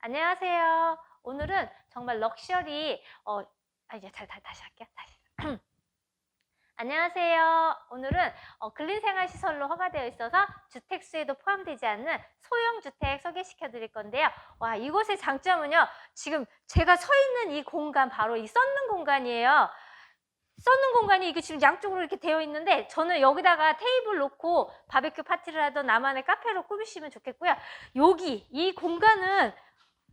안녕하세요. 오늘은 정말 럭셔리, 어, 아, 이제 잘, 다, 다시 할게요. 다시. 안녕하세요. 오늘은 어, 근린생활시설로 허가되어 있어서 주택수에도 포함되지 않는 소형주택 소개시켜 드릴 건데요. 와, 이곳의 장점은요. 지금 제가 서 있는 이 공간, 바로 이 썩는 공간이에요. 썩는 공간이 이게 지금 양쪽으로 이렇게 되어 있는데 저는 여기다가 테이블 놓고 바베큐 파티를 하던 나만의 카페로 꾸미시면 좋겠고요. 여기 이 공간은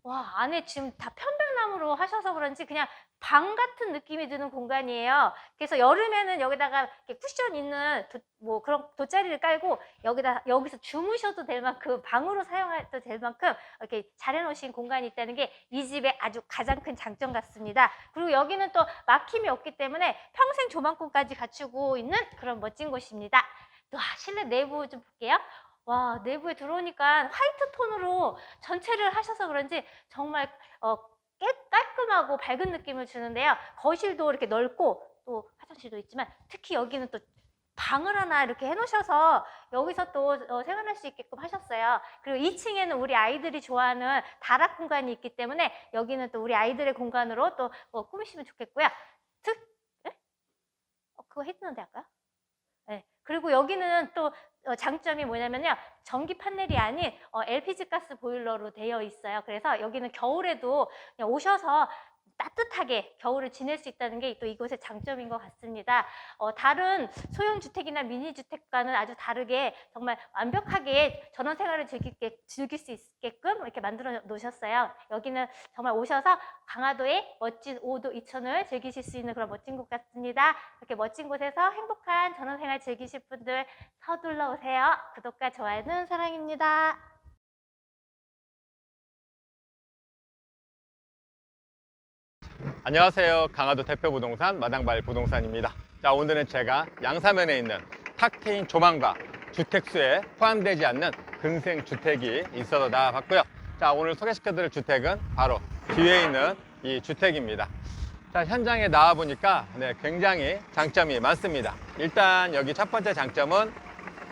와 안에 지금 다 편백나무로 하셔서 그런지 그냥 방 같은 느낌이 드는 공간이에요. 그래서 여름에는 여기다가 이렇게 쿠션 있는 도, 뭐 그런 돗자리를 깔고 여기다 여기서 주무셔도 될 만큼 방으로 사용해도 될 만큼 이렇게 잘 해놓으신 공간이 있다는 게 이 집의 아주 가장 큰 장점 같습니다. 그리고 여기는 또 막힘이 없기 때문에 평생 조망권까지 갖추고 있는 그런 멋진 곳입니다. 또 아, 실내 내부 좀 볼게요. 와 내부에 들어오니까 화이트 톤으로 전체를 하셔서 그런지 정말 어, 깨, 깔끔하고 밝은 느낌을 주는데요. 거실도 이렇게 넓고 또 화장실도 있지만 특히 여기는 또 방을 하나 이렇게 해놓으셔서 여기서 또 어, 생활할 수 있게끔 하셨어요. 그리고 2층에는 우리 아이들이 좋아하는 다락 공간이 있기 때문에 여기는 또 우리 아이들의 공간으로 또 어, 꾸미시면 좋겠고요. 특, 에? 어, 그거 했는데? 네. 그리고 여기는 또 어, 장점이 뭐냐면요. 전기 판넬이 아닌 어, LPG 가스 보일러로 되어 있어요. 그래서 여기는 겨울에도 오셔서 따뜻하게 겨울을 지낼 수 있다는 게 또 이곳의 장점인 것 같습니다. 어, 다른 소형 주택이나 미니 주택과는 아주 다르게 정말 완벽하게 전원 생활을 즐기게, 즐길 수 있게끔 이렇게 만들어 놓으셨어요. 여기는 정말 오셔서 강화도의 멋진 5도 2천을 즐기실 수 있는 그런 멋진 곳 같습니다. 이렇게 멋진 곳에서 행복한 전원 생활 즐기실 분들 서둘러 오세요. 구독과 좋아요는 사랑입니다. 안녕하세요. 강화도 대표 부동산 마당발 부동산입니다. 자, 오늘은 제가 양사면에 있는 탁 트인 조망과 주택수에 포함되지 않는 근생 주택이 있어서 나와봤고요. 자, 오늘 소개시켜드릴 주택은 바로 뒤에 있는 이 주택입니다. 자, 현장에 나와 보니까 네, 굉장히 장점이 많습니다. 일단 여기 첫 번째 장점은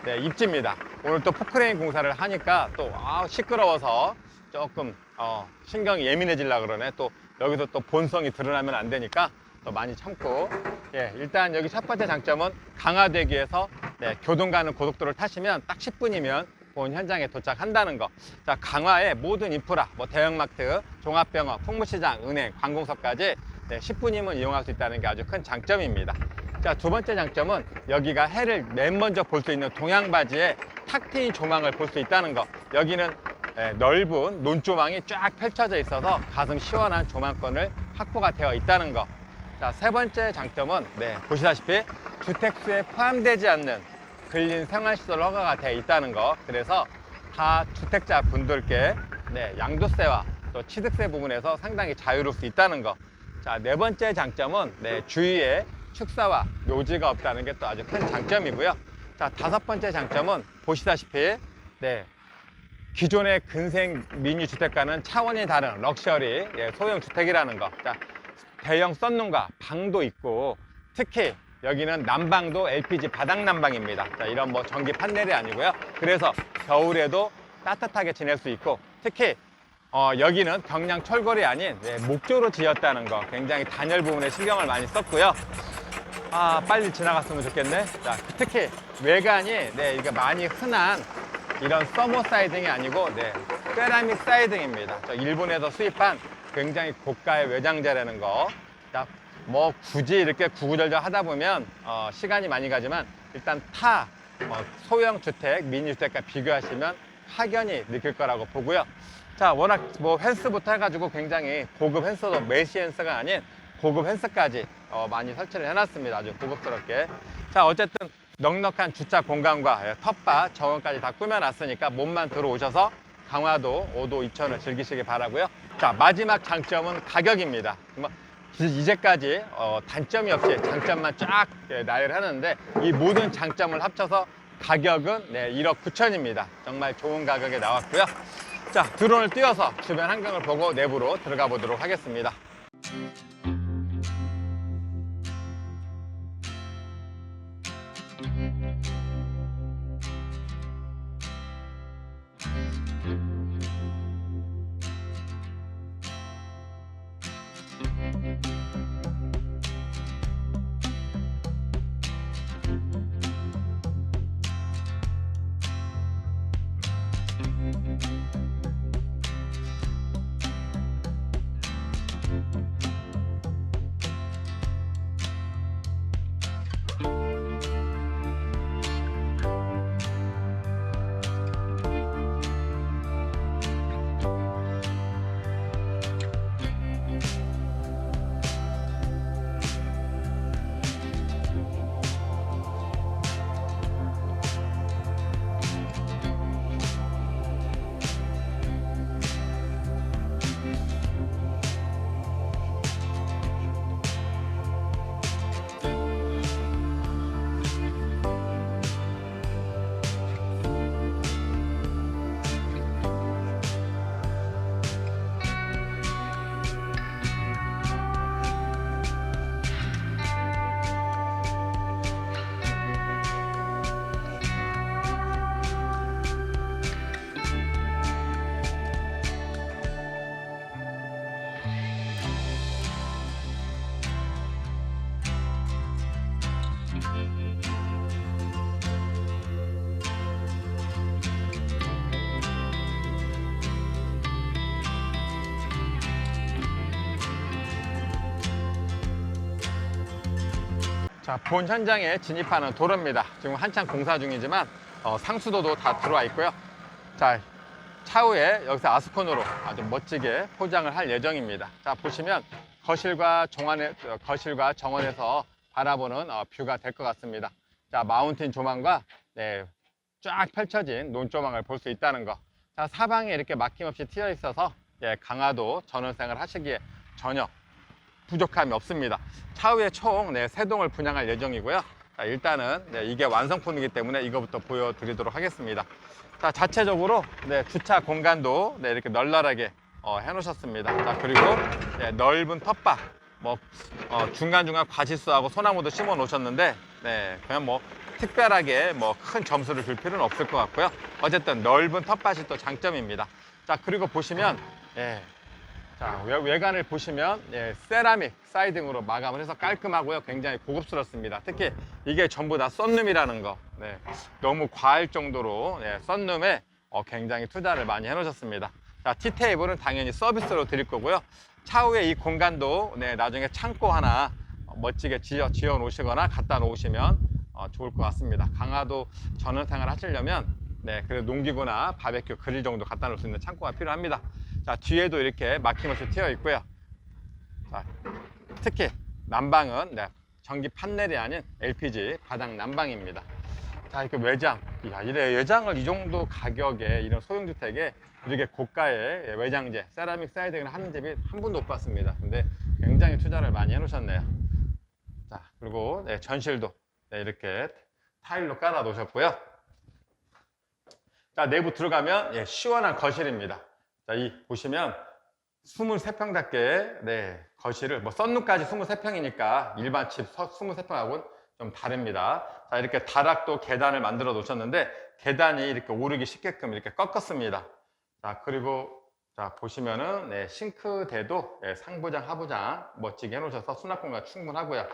네, 입지입니다. 오늘 또 포크레인 공사를 하니까 또 아, 시끄러워서 조금 어, 신경이 예민해질라 그러네. 또 여기서 또 본성이 드러나면 안 되니까 또 많이 참고. 예, 일단 여기 첫 번째 장점은 강화대교에서 네, 교동 가는 고속도로를 타시면 딱 10분이면 본 현장에 도착한다는 거. 자, 강화의 모든 인프라, 뭐 대형마트, 종합병원, 풍무시장, 은행, 관공서까지 네, 10분이면 이용할 수 있다는 게 아주 큰 장점입니다. 자, 두 번째 장점은 여기가 해를 맨 먼저 볼 수 있는 동양바지에 탁 트인 조망을 볼 수 있다는 거. 여기는 예, 넓은 논조망이 쫙 펼쳐져 있어서 가슴 시원한 조망권을 확보가 되어 있다는 거. 자, 세 번째 장점은 네, 보시다시피 주택수에 포함되지 않는 근린 생활시설 허가가 되어 있다는 거. 그래서 다 주택자 분들께 네, 양도세와 또 취득세 부분에서 상당히 자유로울 수 있다는 거. 자, 네 번째 장점은 네, 주위에 축사와 묘지가 없다는 게 또 아주 큰 장점이고요. 자, 다섯 번째 장점은 보시다시피 네, 기존의 근생 미니 주택과는 차원이 다른 럭셔리 예, 소형 주택이라는 거. 자, 대형 썬룸과 방도 있고 특히 여기는 난방도 LPG 바닥 난방입니다. 자, 이런 뭐 전기 판넬이 아니고요. 그래서 겨울에도 따뜻하게 지낼 수 있고 특히 어, 여기는 경량 철골이 아닌 예, 목조로 지었다는 거 굉장히 단열 부분에 신경을 많이 썼고요. 아 빨리 지나갔으면 좋겠네. 자, 특히 외관이 네, 이게 많이 흔한 이런 서머 사이딩이 아니고 네, 세라믹 사이딩입니다. 저 일본에서 수입한 굉장히 고가의 외장재라는 거. 자, 뭐 굳이 이렇게 구구절절 하다 보면 어, 시간이 많이 가지만 일단 타 어, 소형 주택, 미니 주택과 비교하시면 확연히 느낄 거라고 보고요. 자, 워낙 뭐 펜스부터 해가지고 굉장히 고급 펜스도 메시 펜스가 아닌 고급 펜스까지 어, 많이 설치를 해놨습니다. 아주 고급스럽게. 자, 어쨌든 넉넉한 주차 공간과 예, 텃밭, 정원까지 다 꾸며놨으니까 몸만 들어오셔서 강화도 5도 2천을 즐기시기 바라고요. 자, 마지막 장점은 가격입니다. 뭐, 이- 이제까지 어, 단점이 없이 장점만 쫙 예, 나열하는데 이 모든 장점을 합쳐서 가격은 네, 1억 9천입니다. 정말 좋은 가격에 나왔고요. 자, 드론을 띄워서 주변 환경을 보고 내부로 들어가 보도록 하겠습니다. 자, 본 현장에 진입하는 도로입니다. 지금 한창 공사 중이지만 어, 상수도도 다 들어와 있고요. 자, 차후에 여기서 아스콘으로 아주 멋지게 포장을 할 예정입니다. 자, 보시면 거실과 정원에, 어, 거실과 정원에서 바라보는 어, 뷰가 될 것 같습니다. 자, 마운틴 조망과 네, 쫙 펼쳐진 논조망을 볼 수 있다는 거. 자, 사방에 이렇게 막힘없이 트여 있어서 예, 강화도 전원생활 하시기에 전혀 부족함이 없습니다. 차후에 총 네, 세 동을 분양할 예정이고요. 자, 일단은 네, 이게 완성품이기 때문에 이거부터 보여드리도록 하겠습니다. 자, 자체적으로 네, 주차 공간도 네, 이렇게 널널하게 어, 해놓으셨습니다. 자, 그리고 네, 넓은 텃밭, 뭐 어, 중간중간 과실수하고 소나무도 심어 놓으셨는데, 네, 그냥 뭐 특별하게 뭐 큰 점수를 줄 필요는 없을 것 같고요. 어쨌든 넓은 텃밭이 또 장점입니다. 자, 그리고 보시면, 예, 자, 외, 외관을 보시면 예, 세라믹 사이딩으로 마감을 해서 깔끔하고요. 굉장히 고급스럽습니다. 특히 이게 전부 다 썬룸이라는 거. 네, 너무 과할 정도로 예, 썬룸에 어, 굉장히 투자를 많이 해놓으셨습니다. 자, 티테이블은 당연히 서비스로 드릴 거고요. 차후에 이 공간도 네, 나중에 창고 하나 어, 멋지게 지어, 지어 놓으시거나 갖다 놓으시면 어, 좋을 것 같습니다. 강화도 전원 생활 하시려면 네, 그래도 농기구나 바베큐 그릴 정도 갖다 놓을 수 있는 창고가 필요합니다. 자, 뒤에도 이렇게 막힘없이 튀어 있고요. 자, 특히 난방은 네, 전기 판넬이 아닌 LPG 바닥 난방입니다. 자, 이렇게 외장. 야, 이래 외장을 이 정도 가격에 이런 소형 주택에 이렇게 고가의 외장재, 세라믹 사이딩을 하는 집이 한 분도 못 봤습니다. 근데 굉장히 투자를 많이 해놓으셨네요. 자, 그리고 네, 전실도 네, 이렇게 타일로 깔아 놓으셨고요. 자, 내부 들어가면 예, 시원한 거실입니다. 자, 이 보시면 23평답게 네, 거실을 뭐 썬룸까지 23평이니까 일반 집 23평하고는 좀 다릅니다. 자, 이렇게 다락도 계단을 만들어 놓으셨는데 계단이 이렇게 오르기 쉽게끔 이렇게 꺾었습니다. 자, 그리고 자, 보시면은 네, 싱크대도 네, 상부장, 하부장 멋지게 해 놓으셔서 수납 공간 충분하고요.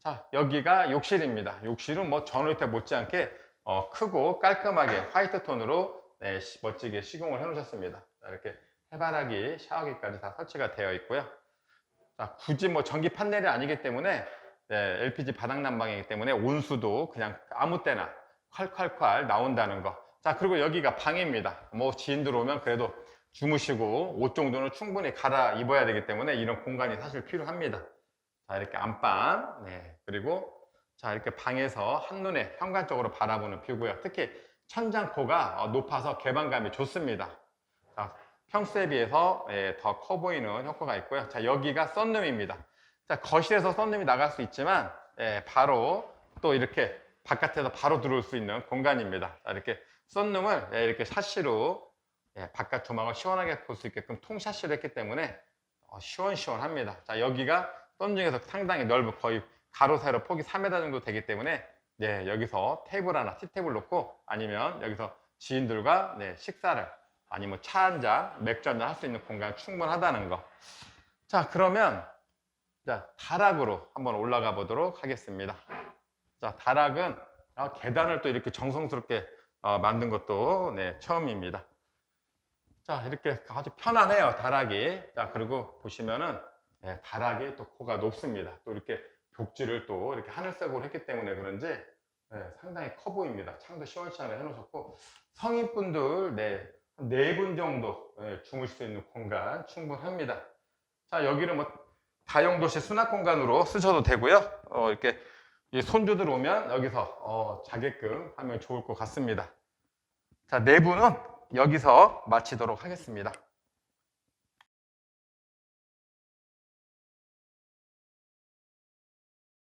자, 여기가 욕실입니다. 욕실은 뭐 전월태 못지않게 어, 크고 깔끔하게 화이트 톤으로 네, 시- 멋지게 시공을 해 놓으셨습니다. 자, 이렇게 해바라기, 샤워기까지 다 설치가 되어 있고요. 자, 굳이 뭐 전기 판넬이 아니기 때문에 네, LPG 바닥 난방이기 때문에 온수도 그냥 아무 때나 콸콸콸 나온다는 거. 자, 그리고 여기가 방입니다. 뭐 지인들 오면 그래도 주무시고 옷 정도는 충분히 갈아 입어야 되기 때문에 이런 공간이 사실 필요합니다. 자, 이렇게 안방. 네. 그리고 자, 이렇게 방에서 한눈에 현관 쪽으로 바라보는 뷰고요. 특히 천장코가 어, 높아서 개방감이 좋습니다. 자, 평소에 비해서 예, 더커 보이는 효과가 있고요. 자, 여기가 썬룸입니다. 자, 거실에서 썬룸이 나갈 수 있지만 예, 바로 또 이렇게 바깥에서 바로 들어올 수 있는 공간입니다. 자, 이렇게 썬룸을 예, 이렇게 샤시로 예, 바깥 조망을 시원하게 볼 수 있게끔 통샤시로 했기 때문에 어, 시원시원합니다. 자, 여기가 썬 중에서 상당히 넓은 거의 가로 세로 폭이 3m 정도 되기 때문에 네, 여기서 테이블 하나, 티테이블 놓고 아니면 여기서 지인들과 네, 식사를 아니면 차 한 잔, 맥주 한 잔 할 수 있는 공간 충분하다는 거. 자, 그러면 자, 다락으로 한번 올라가 보도록 하겠습니다. 자, 다락은 아, 계단을 또 이렇게 정성스럽게 어, 만든 것도 네, 처음입니다. 자, 이렇게 아주 편안해요, 다락이. 자, 그리고 보시면은 네, 다락이 또 코가 높습니다. 또 이렇게 벽지를 또 이렇게 하늘색으로 했기 때문에 그런지 네, 상당히 커 보입니다. 창도 시원시원하게 해놓으셨고 성인분들 네, 네 분 정도 네, 주무실 수 있는 공간 충분합니다. 자 여기는 뭐 다용도실 수납 공간으로 쓰셔도 되고요. 어, 이렇게 이 손주들 오면 여기서 어, 자게끔 하면 좋을 것 같습니다. 자 내부는 여기서 마치도록 하겠습니다.